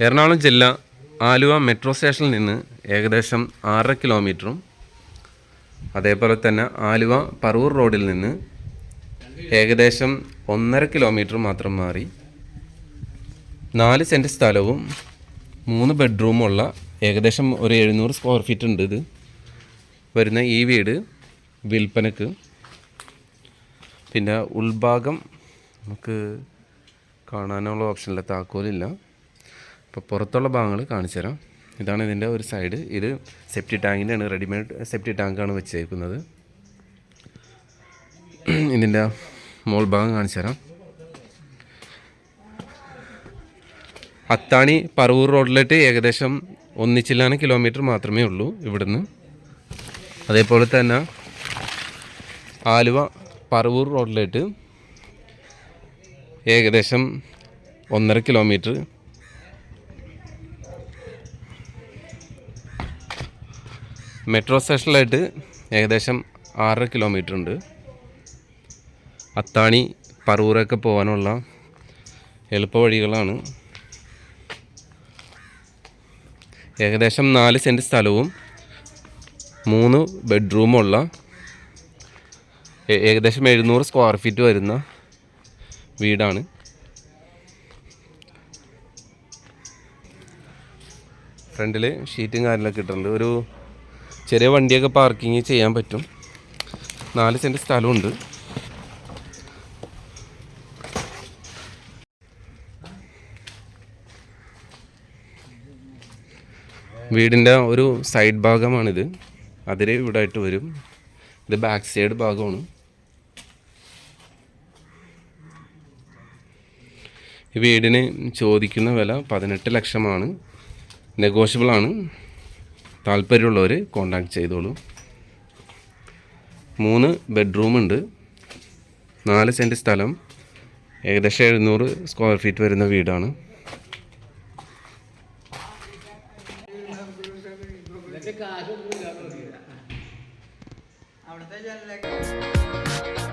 എറണാകുളം ജില്ല ആലുവ മെട്രോ സ്റ്റേഷനിൽ നിന്ന് ഏകദേശം ആറര കിലോമീറ്ററും അതേപോലെ തന്നെ ആലുവ പറവൂർ റോഡിൽ നിന്ന് ഏകദേശം ഒന്നര കിലോമീറ്റർ മാത്രം മാറി നാല് സെന്റ് സ്ഥലവും മൂന്ന് ബെഡ്റൂമുള്ള ഏകദേശം ഒരു എഴുന്നൂറ് സ്ക്വയർ ഫീറ്റ് ഉണ്ട് ഇത്. വരുന്ന ഈ വീട് വിൽപ്പനക്ക്. പിന്നെ ഉൾഭാഗം നമുക്ക് കാണാനുള്ള ഓപ്ഷനില്ല താക്കോലില്ല. അപ്പോൾ പുറത്തുള്ള ഭാഗങ്ങൾ കാണിച്ചു തരാം. ഇതാണ് ഇതിന്റെ ഒരു സൈഡ് ഇത് സെപ്റ്റി ടാങ്കിന്റെയാണ് റെഡിമെയ്ഡ് സെപ്റ്റി ടാങ്കാണ് വെച്ചേക്കുന്നത്. ഇതിന്റെ മോൾ ഭാഗം കാണിച്ചു തരാം. അത്താണി പറവൂർ റോഡിലേക്ക് ഏകദേശം ഒന്നിച്ചില്ലാന കിലോമീറ്റർ മാത്രമേ ഉള്ളൂ ഇവിടുന്ന്. അതേപോലെ തന്നെ ആലുവ പറവൂർ റോഡിലേക്ക് ഏകദേശം ഒന്നര കിലോമീറ്റർ മെട്രോ സ്റ്റേഷനിലായിട്ട് ഏകദേശം ആറര കിലോമീറ്റർ ഉണ്ട്. അത്താണി പറവൂരൊക്കെ പോകാനുള്ള എളുപ്പ വഴികളാണ് ഏകദേശം നാല് സെന്റ് സ്ഥലവും മൂന്ന് ബെഡ്റൂമുള്ള ഏകദേശം എഴുന്നൂറ് സ്ക്വയർ ഫീറ്റ് വരുന്ന വീടാണ്. ഫ്രണ്ടിൽ ഷീറ്റും കാര്യങ്ങളൊക്കെ ഇട്ടിട്ടുണ്ട്. ഒരു ചെറിയ വണ്ടിയൊക്കെ പാർക്കിങ് ചെയ്യാൻ പറ്റും. നാല് സെന്റ് സ്ഥലമുണ്ട്. വീടിന്റെ ഒരു സൈഡ് ഭാഗമാണിത്. അതിൽ ഇവിടെ ആയിട്ട് വരും. ഇത് ബാക്ക് സൈഡ് ഭാഗമാണ്. ഈ വീടിന് ചോദിക്കുന്ന വില പതിനെട്ട് ലക്ഷമാണ്. നെഗോഷ്യബിൾ ആണ്. താല്പര്യമുള്ളവർ കോണ്ടാക്ട് ചെയ്തോളൂ. മൂന്ന് ബെഡ്റൂം ഉണ്ട്. നാല് സെന്റ് സ്ഥലം. ഏകദേശം എഴുന്നൂറ് സ്ക്വയർ ഫീറ്റ് വരുന്ന വീടാണ്. അവിടുത്തെ